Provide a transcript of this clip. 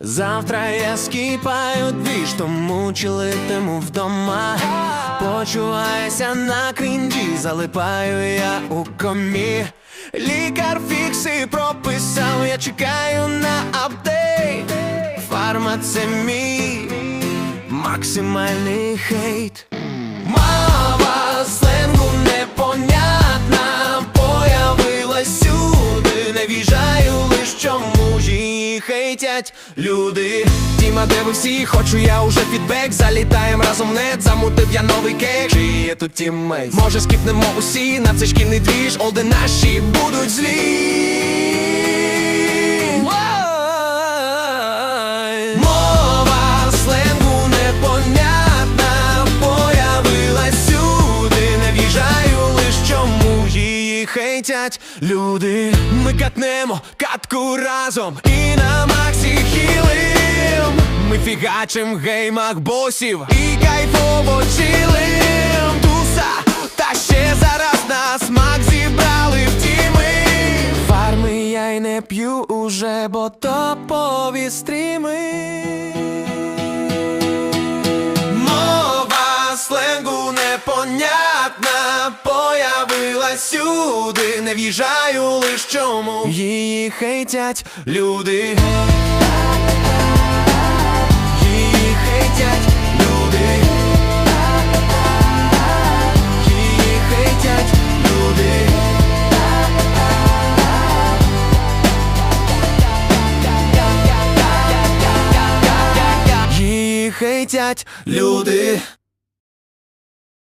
Завтра я скіпаю двіж, тому чилитиму вдома. Почуваюся на крінжі, залипаю я у комі. Лікар фікси прописав, я чекаю на апдейт. Фарма це мій максимальний хейт. Мова сленгу непонятна, появилась сюди, не ж її хейтять люди. Тіма, де ви всі, хочу я уже фідбек, залітаєм разом нет, замутив я новий кейк. Чи є тут тіммейт? Може скіпнемо усі на цей шкільний двіж, олди наші будуть злі. Мова сленгу непонятна, появилась сюди, не в'їжджаю лиш чому її хейтять люди. Ми катнемо катку разом і на хілим. Ми фігачим в геймах босів і кайфово чилим. Туса, та ще зараз на смак зібрали в тіми. Фарми я й не п'ю уже, бо топові стріми. Появилась сюди, не в'їжджаю лиш чому її хейтять люди. Її хейтять люди. Її хейтять люди. Її хейтять люди.